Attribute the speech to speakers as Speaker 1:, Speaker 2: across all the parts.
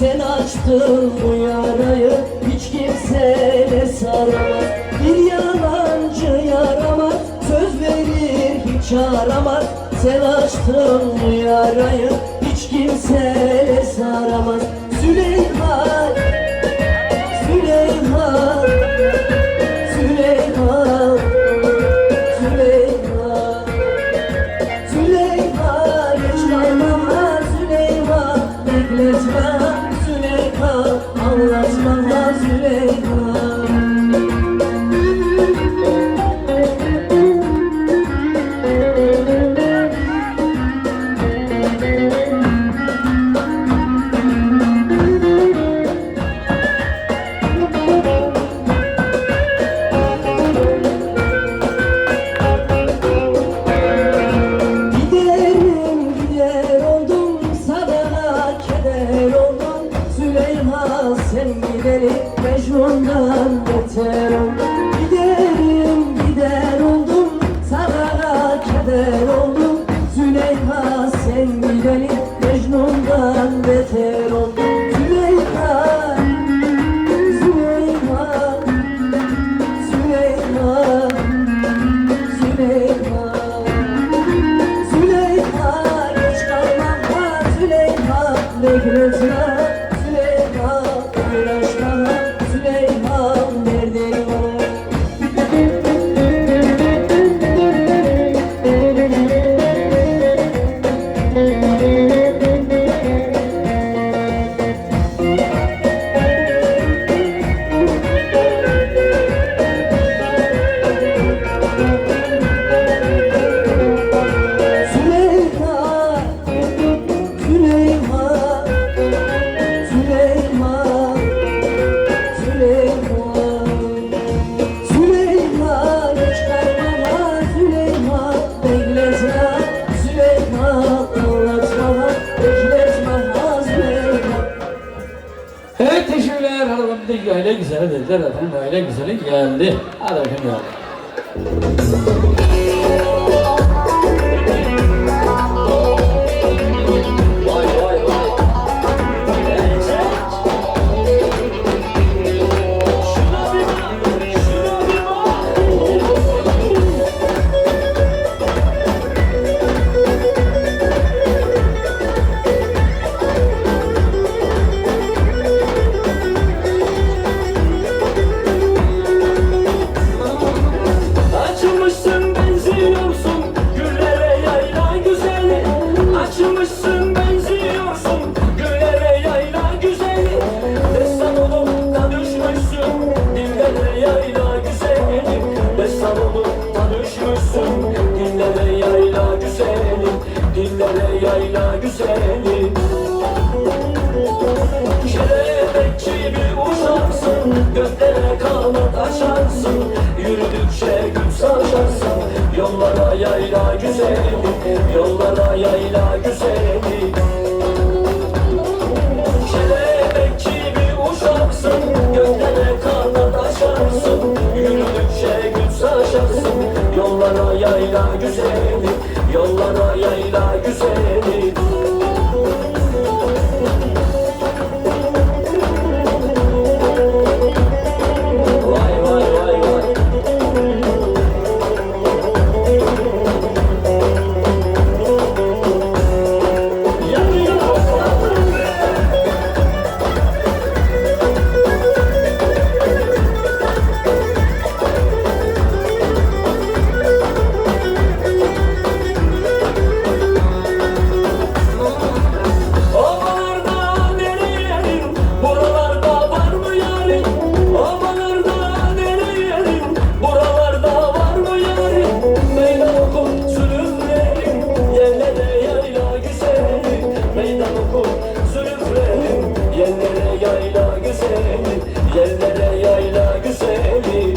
Speaker 1: Sen açtın bu yarayı Hiç kimseyle saramaz. Bir yalancı yaramaz Söz verir hiç aramaz. Sen açtın bu yarayı Hiç kimseyle saramaz. Süleyman Süleyman Süleyman Süleyman. Süleyman Geç kalma Süleyman
Speaker 2: tell Aile güzeli dediler efendim. Aile güzeli geldi. Hadi bakayım geldi.
Speaker 3: Bir uşaksın Göklere kanat açarsın Yürüdükçe gün saçarsın Yollara yayla güzeli Yollara yayla Yerlere yayla güzelim.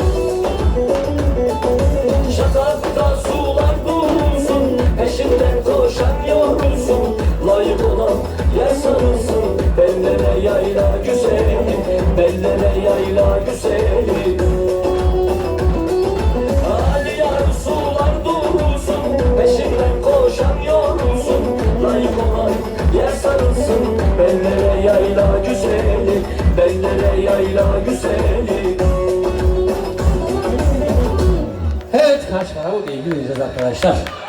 Speaker 3: Şatakta sular durulsun Peşinden koşan yorulsun. Layık olan yer sarılsın Bellere yayla güzeli. Bellere yayla güzeli
Speaker 2: yayla güzeli
Speaker 4: Evet kaç para bu değil göreceğiz arkadaşlar.